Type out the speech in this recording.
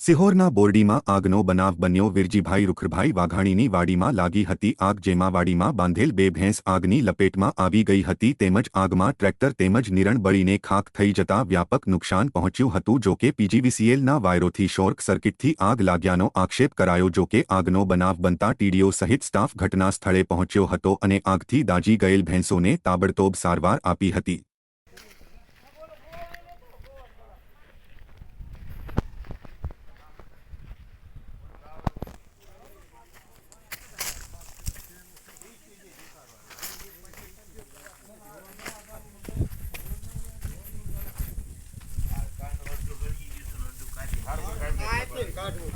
સિહોરના બોરડીમાં આગનો બનાવ બન્યો. વિરજીભાઈ રૂખરભાઈ વાઘાણીની વાડીમાં લાગી હતી આગ, જેમાં વાડીમાં બાંધેલ બે ભેંસ આગની લપેટમાં આવી ગઈ હતી. તેમજ આગમાં ટ્રેક્ટર તેમજ નિરણ બળીને ખાખ થઈ જતા વ્યાપક નુકસાન પહોંચ્યું હતું. જોકે પીજીવીસીએલના વાયરોથી શોર્ટ સર્કિટથી આગ લાગ્યાનો આક્ષેપ કરાયો. જોકે આગનો બનાવ બનતા ટીડીઓ સહિત સ્ટાફ ઘટના સ્થળે પહોંચ્યો હતો અને આગથી દાજી ગયેલ ભેંસોને તાબડતોબ સારવાર આપી હતી. કાઢવું